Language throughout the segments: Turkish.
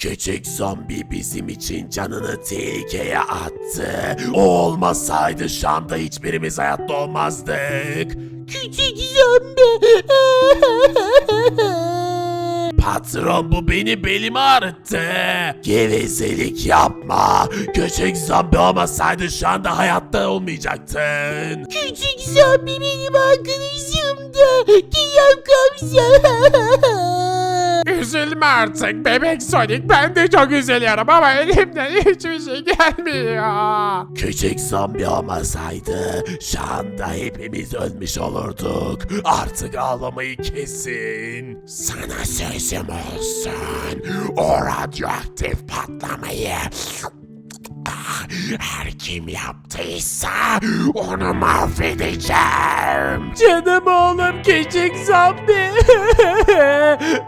Küçük zombi bizim için canını tehlikeye attı. O olmasaydı şu anda hiçbirimiz hayatta olmazdık. Küçük zombi. Patron bu beni belimi ağrıttı. Gevezelik yapma. Küçük zombi olmasaydı şu anda hayatta olmayacaktın. Küçük zombi benim arkadaşımdı. Kıyam komiser. Üzülme artık bebek Sonic. Ben de çok üzülüyorum ama elimden hiçbir şey gelmiyor. Küçük zombi olmasaydı şu anda hepimiz ölmüş olurduk. Artık ağlamayı kesin. Sana sözüm olsun. O radyoaktif patlamayı her kim yaptıysa onu mahvedeceğim. Canım oğlum küçük zombi.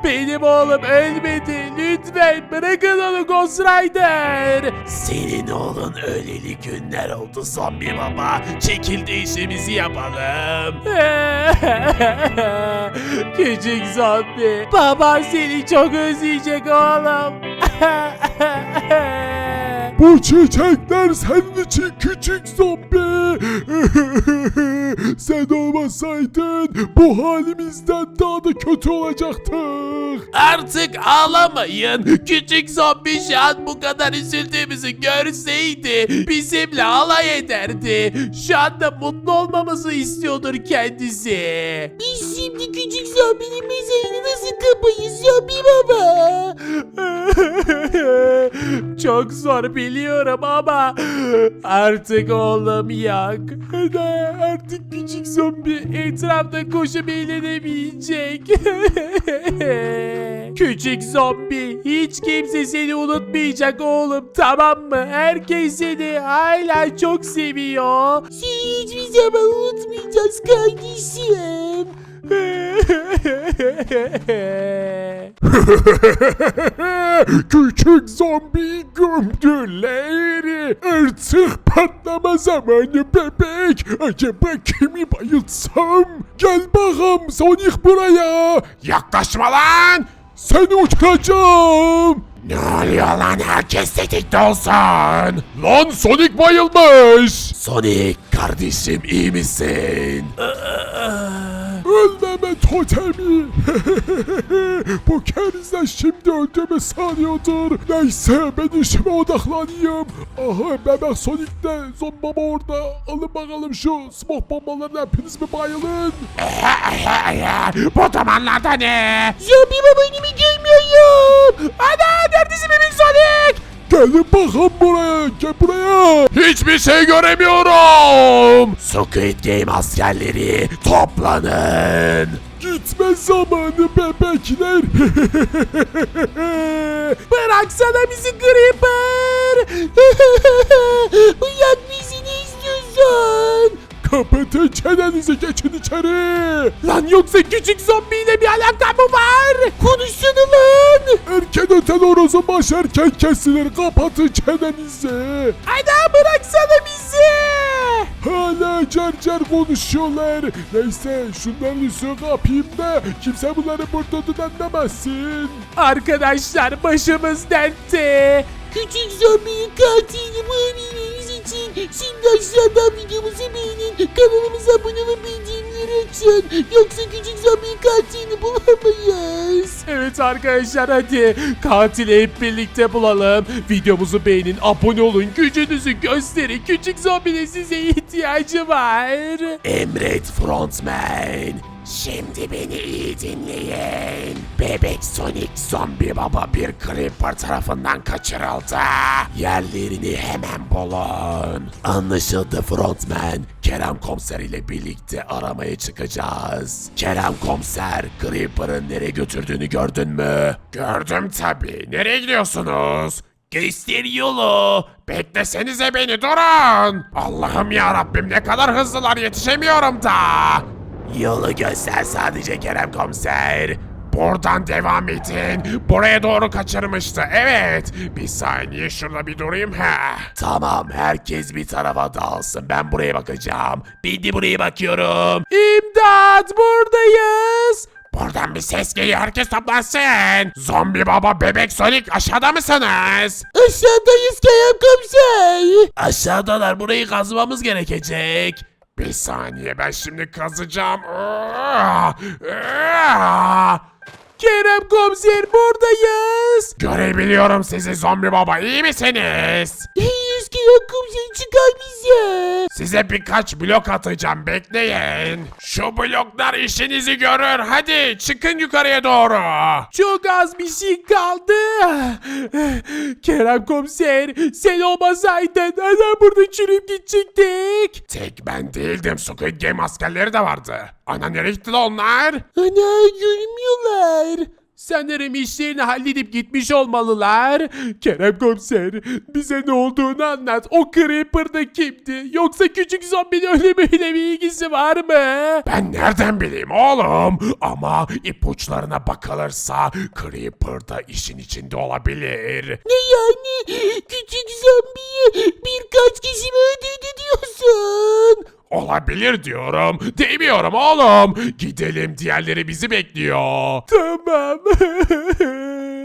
Benim oğlum ölmedi. Lütfen bırakın onu Ghost Rider. Senin oğlun öleli günler oldu zombi baba. Çekil de işimizi yapalım. küçük zombi. Baban seni çok özleyecek oğlum. Bu çiçekler senin için küçük zombi. Sen olmasaydın bu halimizden daha da kötü olacaktık. Artık ağlamayın. Küçük zombi şu an bu kadar üzüldüğümüzü görseydi bizimle alay ederdi. Şu anda mutlu olmamızı istiyordur kendisi. Biz şimdi küçük zombinin mezarını nasıl kapayız zombi baba? Çok zor biliyorum ama artık oğlum yok. Ne, Artık küçük zombi etrafta koşup eğlenemeyecek. küçük zombi hiç kimse seni unutmayacak oğlum tamam mı? Herkes seni hala çok seviyor. Seni hiçbir zaman unutmayacağız kardeşim. Küçük zombi gömdüler. Artık patlama zamanı bebek. Acaba kimi bayıltsam? Gel bakalım Sonic buraya. Yaklaşma lan! Seni uçuracağım. Ne oluyor lan herkes tetikte olsun. Lan Sonic bayılmış. Sonic kardeşim iyi misin? Ölmeme totemi. Bu kerizler şimdi öldüğümü sanıyordur. Neyse ben işime odaklanayım. Aha bebek Sonic de zombama orada. Alın bakalım şu smoke bombalarını hepiniz mi bayılın? Bu zamanlarda ne? Zombi babanımı görmüyorum. Ana neredesin bebek Sonic? Gelin bakalım buraya. Gel buraya. Hiçbir şey göremiyorum. Squid Game askerleri toplanın. Gitme zamanı bebekler. Bıraksana bizi Creeper. Uyan bizi ne istiyorsun? Kapatın çenenizi geçin içeri. Lan yoksa küçük zombiyle bir alaka mı var? Konuşsana lan. Erken öten horozun baş erken kesilir. Kapatın çenenizi. Ana bıraksana bizi. Hala car car konuşuyorlar. Neyse şunların üstünü kapayım da kimse bunları burada düzenlemesin. Arkadaşlar başımız dertte. Küçük zombinin katilini bulabilmemiz için şimdi aşağıdan videomuzu beğenin. Kanalımıza abone olup bildirimleri açın. Yoksa küçük zombinin katilini bulamayız. Evet arkadaşlar hadi katili hep birlikte bulalım. Videomuzu beğenin, abone olun, gücünüzü gösterin. Küçük zombinin size ihtiyacı var. Emret frontman. Şimdi beni iyi dinleyin. Bebek Sonic zombi baba bir creeper tarafından kaçırıldı. Yerlerini hemen bulun. Anlaşıldı frontman. Kerem komiser ile birlikte aramaya çıkacağız. Kerem komiser creeper'ın nereye götürdüğünü gördün mü? Gördüm tabi. Nereye gidiyorsunuz? Göster yolu. Beklesenize beni durun. Allah'ım ya Rabbim ne kadar hızlılar yetişemiyorum da. Yolu göster sadece Kerem komiser. Buradan devam edin. Buraya doğru kaçırmıştı. Evet. Bir saniye şurada bir durayım. ha. Tamam herkes bir tarafa dağılsın. Ben buraya bakacağım. Ben de buraya bakıyorum. İmdat buradayız. Buradan bir ses geliyor herkes toplansın. Zombi baba bebek Sonic aşağıda mısınız? Aşağıdayız Kerem komiser. Aşağıdalar burayı kazmamız gerekecek. Bir saniye ben şimdi kazacağım. Aa! Aa! Kerem komiser buradayız. Görebiliyorum sizi zombi baba iyi misiniz? İyiyiz Kerem komiser çıkar bize. Size birkaç blok atacağım bekleyin. Şu bloklar işinizi görür hadi çıkın yukarıya doğru. Çok az bir şey kaldı. Kerem komiser sen olmasaydın neden burada çürüyüp gidecektik? Tek ben değildim Squid Game askerleri de vardı. Ana nereye gitti onlar? Ana görünmüyorlar. Sanırım işlerini halledip gitmiş olmalılar. Kerem komiser bize ne olduğunu anlat. O Creeper da kimdi? Yoksa küçük zombinin ölümüyle bir ilgisi var mı? Ben nereden bileyim oğlum? Ama ipuçlarına bakılırsa Creeper da işin içinde olabilir. Ne yani? Küçük zombiyi birkaç kişi mi öldürdü diyorsun? Olabilir diyorum. Demiyorum oğlum. Gidelim diğerleri bizi bekliyor. Tamam.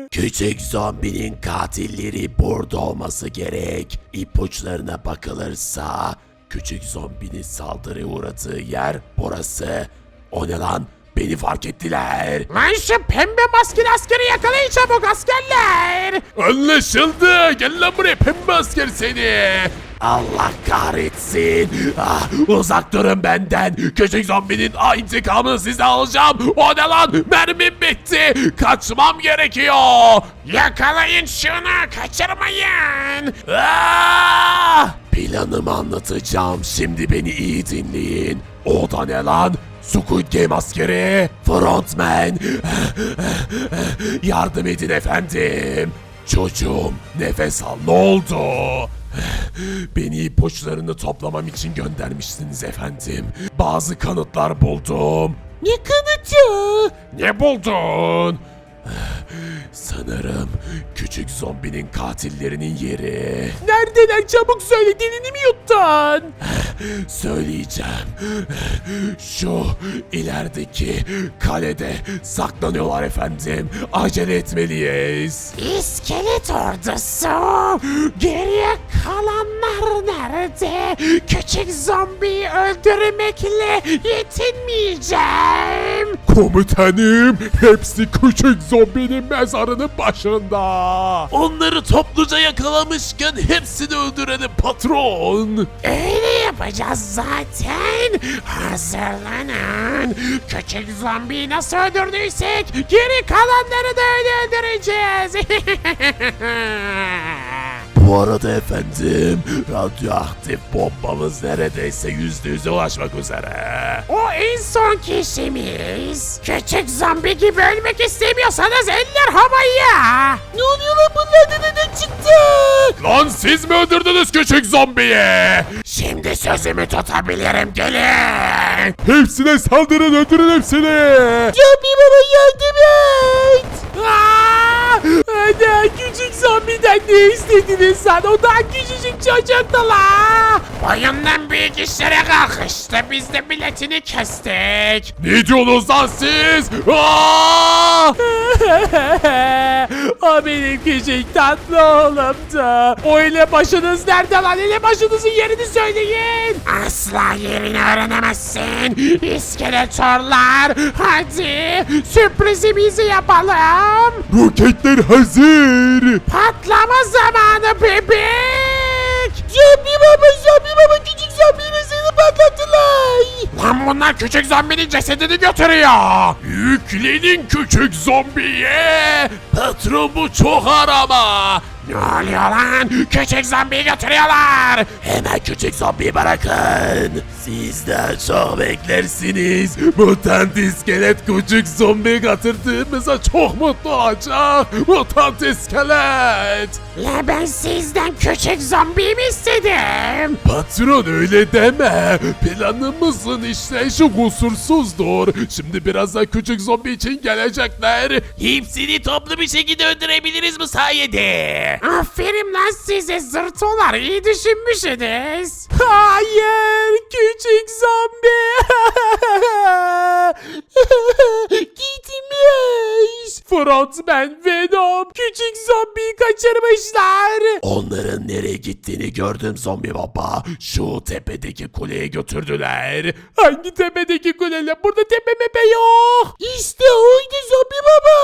Küçük zombinin katilleri burada olması gerek. İpuçlarına bakılırsa küçük zombinin saldırıya uğradığı yer burası. O ne lan? Beni fark ettiler. Lan şu pembe maskeli askeri yakalayın çabuk askerler. Anlaşıldı. Gel lan buraya pembe asker seni. Allah kahretsin. Ah, uzak durun benden. Küçük zombinin ah, intikamını size alacağım. O ne lan? Mermim bitti. Kaçmam gerekiyor. Yakalayın şunu. Kaçırmayın. Ah! Planımı anlatacağım. Şimdi beni iyi dinleyin. O da ne lan? Squid Game askeri. Frontman. Yardım edin efendim. Çocuğum nefes al ne oldu? Beni ipuçlarını toplamam için göndermişsiniz efendim. Bazı kanıtlar buldum. Ne kanıtı? Ne buldun? Sanırım küçük zombinin katillerinin yeri. Neredeler çabuk söyle dilini mi yuttun? Söyleyeceğim. Şu ilerideki kalede saklanıyorlar efendim. Acele etmeliyiz. İskelet ordusu. Geriye kalanlar nerede? Küçük zombiyi öldürmekle yetinmeyeceğim. Komutanım hepsi küçük zombinin mezarının başında. Onları topluca yakalamışken hepsini öldürelim patron. Öyle yapacağız zaten. Hazırlanın. Küçük zombiyi nasıl öldürdüysek geri kalanları da öyle öldüreceğiz. Bu arada efendim radyoaktif bombamız neredeyse yüzde yüze ulaşmak üzere. O en son kişimiz. Küçük zombi gibi ölmek istemiyorsanız eller havaya. Ne oluyor lan bunlar neden çıktı? Lan siz mi öldürdünüz küçük zombiyi? Şimdi sözümü tutabilirim gelin. Hepsine saldırın öldürün hepsini. Zombi baba yardım et. Aa! Ana küçük zombiden ne istediniz sen? O da küçücük çocuktu la. Boyundan büyük işlere kalkıştı. Biz de biletini kestik. Ne diyorsunuz lan siz? Aa! o benim küçük tatlı oğlumdu. O ile başınız nerede lan? Ile başınızın yerini söyleyin. Asla yerini öğrenemezsin. İskeletorlar. Hadi sürprizimizi yapalım. Roketler hazır. Patlama zamanı bebek. Zombi baba zombi baba küçük zombiyle seni patlattılar. Lan bunlar küçük zombinin cesedini götürüyor. Yüklenin küçük zombiye. Patron bu çok arama. Ne oluyor lan? Küçük zombiyi götürüyorlar. Hemen küçük zombiyi bırakın. Sizden çok beklersiniz. Mutant iskelet küçük zombi katırdığımıza çok mutlu olacak. Mutant iskelet. La ben sizden küçük zombi mi istedim? Patron öyle deme. Planımızın işleyişi kusursuzdur. Şimdi birazdan küçük zombi için gelecekler. Hepsini toplu bir şekilde öldürebiliriz bu sayede. Aferin lan size zırtolar iyi düşünmüşsünüz. Hayır küçük zombi. Gitmiş. Frontman Venom küçük zombiyi kaçırmışlar. Onların nereye gittiğini gördüm zombi baba. Şu tepedeki kuleye götürdüler. Hangi tepedeki kuleler? Burada tepe mepe yok. İşte oydu zombi baba.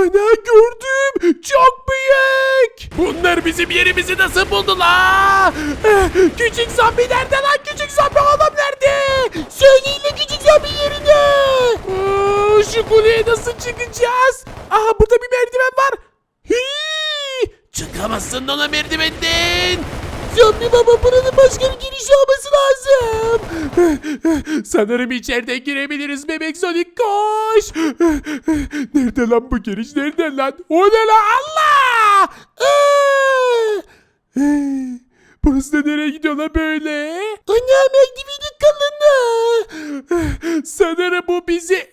Ana gördüm. Çok büyük. Bunlar bizim yerimizi nasıl buldular? Eh, Küçük zombi nerede lan? Küçük zombi oğlum nerede? Söyleyin de küçük zombi yerine. Aa, Şu kuleye nasıl çıkacağız? Aha burada bir merdiven var. Hii! Çıkamazsın ona merdivenden. Zombi baba buranın başka bir girişi olması lazım. Sanırım içeride girebiliriz bebek Sonic koş. Nerede lan bu giriş? Nerede lan? O ne lan? Allah! Burası da nereye gidiyor lan böyle? Ana merdiveni kalını. Sanırım bu bizi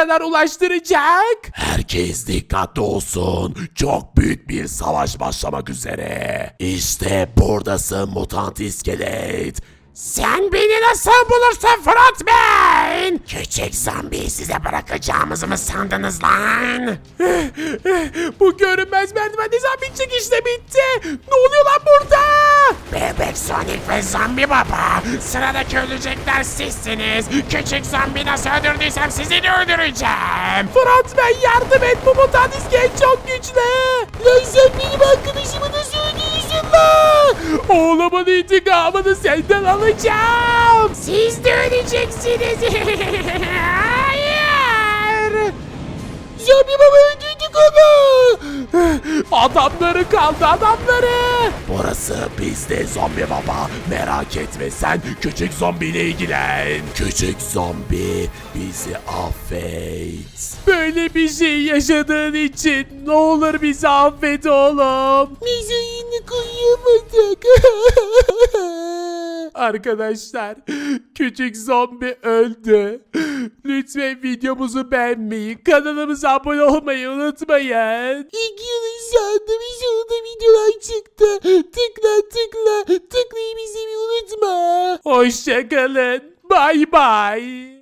kadar ulaştıracak. Herkes dikkatli olsun. Çok büyük bir savaş başlamak üzere. İşte buradasın mutant iskelet. Sen beni nasıl bulursun Frontman? Küçük zombi size bırakacağımızı mı sandınız lan? Bu görünmez merdiven ne zaman bitecek işte bitti. Ne oluyor lan burada? Bebek Sonic ve Zombi Baba. Sıradaki ölecekler sizsiniz. Küçük zombi nasıl öldürdüysem sizi de öldüreceğim. Frontman yardım et bu mutant iskelet çok güçlü. Lan sen benim arkadaşımı nasıl öldürürsün lan? Oğlumun intikamını senden alacağım. Siz de öleceksiniz. Hayır. Zombi baba öldürdük onu. Adamları kaldı adamları. Burası bizde zombi baba. Merak etme sen küçük zombiyle ilgilen. Küçük zombi bizi affet. Böyle bir şey yaşadığın için ne olur bizi affet oğlum. Mezarını koyamadık. Arkadaşlar küçük zombi öldü. Lütfen videomuzu beğenmeyi, kanalımıza abone olmayı unutmayın. İlk yılın bir sonunda videolar çıktı. Tıkla tıkla tıklayı bizi unutma. Hoşçakalın. Bay bay.